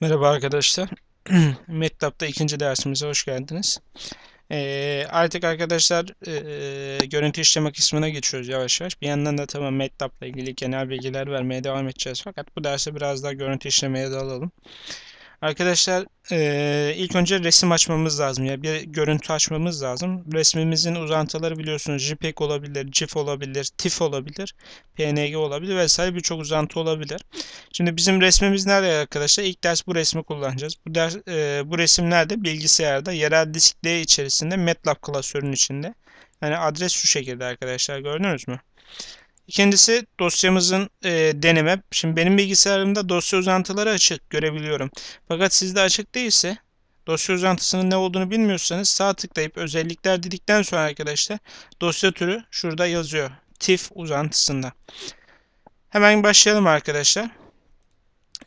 Merhaba arkadaşlar. MATLAB'da ikinci dersimize hoş geldiniz. Ee, artık arkadaşlar e, görüntü işleme kısmına geçiyoruz yavaş yavaş. Bir yandan da tamam MATLAB'la ilgili genel bilgiler vermeye devam edeceğiz. Fakat bu derste biraz daha görüntü işlemeye dalalım. Arkadaşlar e, ilk önce resim açmamız lazım. Ya bir görüntü açmamız lazım. Resmimizin uzantıları biliyorsunuz JPEG olabilir, GIF olabilir, TIFF olabilir, PNG olabilir vesaire birçok uzantı olabilir. Şimdi bizim resmimiz nerede arkadaşlar? İlk ders bu resmi kullanacağız. Bu ders e, bu resim nerede? Bilgisayarda yerel disk D içerisinde MATLAB klasörünün içinde. Yani adres şu şekilde arkadaşlar gördünüz mü? İkincisi dosyamızın e, deneme. Şimdi benim bilgisayarımda dosya uzantıları açık görebiliyorum. Fakat sizde açık değilse dosya uzantısının ne olduğunu bilmiyorsanız sağ tıklayıp özellikler dedikten sonra arkadaşlar dosya türü şurada yazıyor. TIFF uzantısında. Hemen başlayalım arkadaşlar.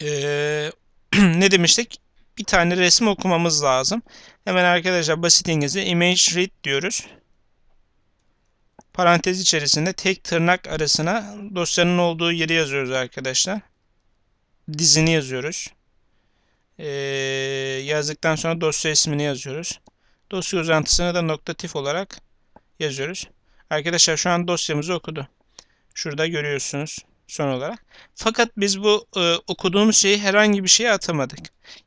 Ee, ne demiştik? Bir tane resim okumamız lazım. Hemen arkadaşlar basit İngilizce image read diyoruz parantez içerisinde tek tırnak arasına dosyanın olduğu yeri yazıyoruz arkadaşlar. Dizini yazıyoruz. Ee, yazdıktan sonra dosya ismini yazıyoruz. Dosya uzantısını da nokta tif olarak yazıyoruz. Arkadaşlar şu an dosyamızı okudu. Şurada görüyorsunuz son olarak. Fakat biz bu e, okuduğumuz şeyi herhangi bir şeye atamadık.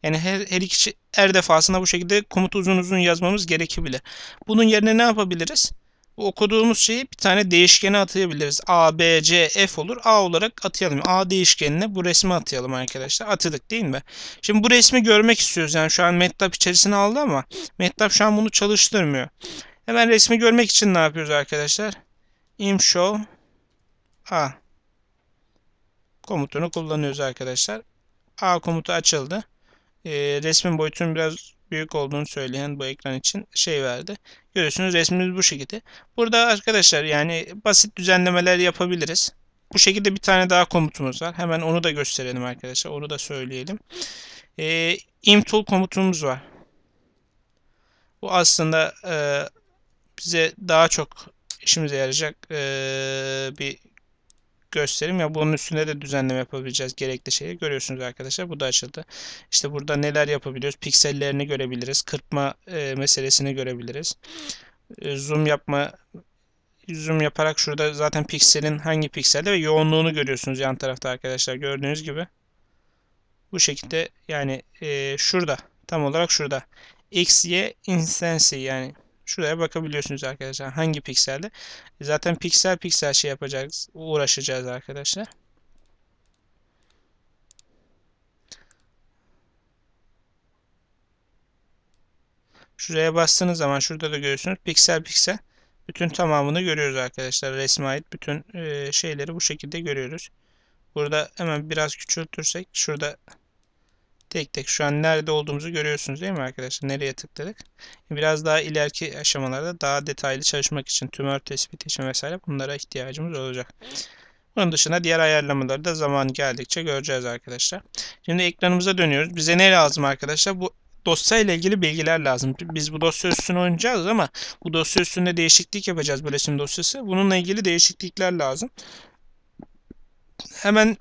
Yani her, her iki her defasında bu şekilde komut uzun uzun yazmamız gerekebilir. Bunun yerine ne yapabiliriz? Bu okuduğumuz şeyi bir tane değişkene atayabiliriz. A, B, C, F olur. A olarak atayalım. A değişkenine bu resmi atayalım arkadaşlar. Atadık değil mi? Şimdi bu resmi görmek istiyoruz. Yani şu an MATLAB içerisine aldı ama MATLAB şu an bunu çalıştırmıyor. Hemen resmi görmek için ne yapıyoruz arkadaşlar? imshow A komutunu kullanıyoruz arkadaşlar. A komutu açıldı. Ee, resmin boyutunun biraz büyük olduğunu söyleyen bu ekran için şey verdi. Görüyorsunuz resmimiz bu şekilde. Burada arkadaşlar yani basit düzenlemeler yapabiliriz. Bu şekilde bir tane daha komutumuz var. Hemen onu da gösterelim arkadaşlar. Onu da söyleyelim. Ee, imtool komutumuz var. Bu aslında e, bize daha çok işimize yarayacak e, bir göstereyim. Ya bunun üstünde de düzenleme yapabileceğiz. Gerekli şeyi görüyorsunuz arkadaşlar. Bu da açıldı. İşte burada neler yapabiliyoruz? Piksellerini görebiliriz. Kırpma e, meselesini görebiliriz. E, zoom yapma zoom yaparak şurada zaten pikselin hangi pikselde ve yoğunluğunu görüyorsunuz yan tarafta arkadaşlar. Gördüğünüz gibi. Bu şekilde yani e, şurada. Tam olarak şurada. X y intensity yani Şuraya bakabiliyorsunuz arkadaşlar. Hangi pikselde? Zaten piksel piksel şey yapacağız. Uğraşacağız arkadaşlar. Şuraya bastığınız zaman şurada da görüyorsunuz. Piksel piksel. Bütün tamamını görüyoruz arkadaşlar. Resme ait bütün şeyleri bu şekilde görüyoruz. Burada hemen biraz küçültürsek şurada tek tek şu an nerede olduğumuzu görüyorsunuz değil mi arkadaşlar? Nereye tıkladık? Biraz daha ileriki aşamalarda daha detaylı çalışmak için tümör tespiti için vesaire bunlara ihtiyacımız olacak. Bunun dışında diğer ayarlamaları da zaman geldikçe göreceğiz arkadaşlar. Şimdi ekranımıza dönüyoruz. Bize ne lazım arkadaşlar? Bu dosya ile ilgili bilgiler lazım. Biz bu dosya üstüne oynayacağız ama bu dosya üstünde değişiklik yapacağız bu resim dosyası. Bununla ilgili değişiklikler lazım. Hemen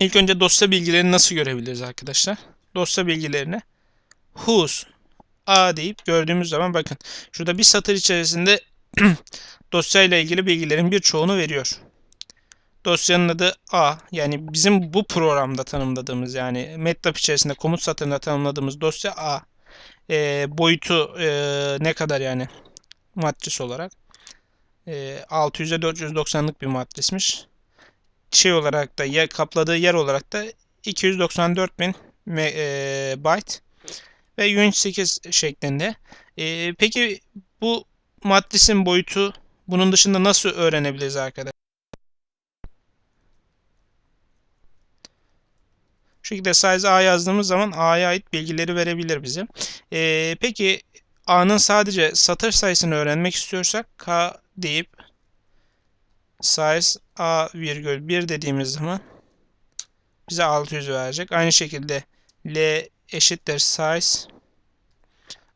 İlk önce dosya bilgilerini nasıl görebiliriz arkadaşlar? Dosya bilgilerini whose a deyip gördüğümüz zaman bakın şurada bir satır içerisinde dosya ile ilgili bilgilerin birçoğunu veriyor. Dosyanın adı A yani bizim bu programda tanımladığımız yani MATLAB içerisinde komut satırında tanımladığımız dosya A. E, boyutu e, ne kadar yani matris olarak? E, 600'e 490'lık bir matrismiş şey olarak da yer kapladığı yer olarak da 294 bin e, byte ve 108 şeklinde. E, peki bu matrisin boyutu bunun dışında nasıl öğrenebiliriz arkadaşlar? Şu şekilde size A yazdığımız zaman A'ya ait bilgileri verebilir bize. E, peki A'nın sadece satır sayısını öğrenmek istiyorsak K deyip size a virgül 1 dediğimiz zaman bize 600 verecek. Aynı şekilde L eşittir size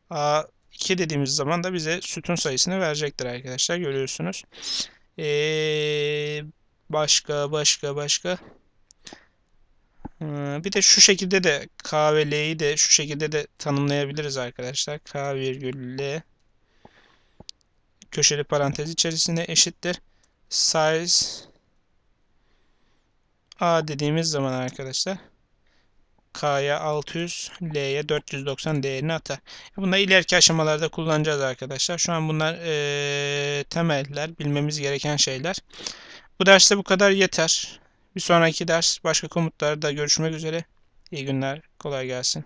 a 2 dediğimiz zaman da bize sütun sayısını verecektir arkadaşlar. Görüyorsunuz. Ee, başka başka başka Ee, Bir de şu şekilde de K ve L'yi de şu şekilde de tanımlayabiliriz arkadaşlar. K virgül L köşeli parantez içerisinde eşittir. Size A dediğimiz zaman arkadaşlar K'ya 600, L'ye 490 değerini atar. Bunları ileriki aşamalarda kullanacağız arkadaşlar. Şu an bunlar eee, temeller, bilmemiz gereken şeyler. Bu derste bu kadar yeter. Bir sonraki ders başka komutlarda görüşmek üzere. İyi günler, kolay gelsin.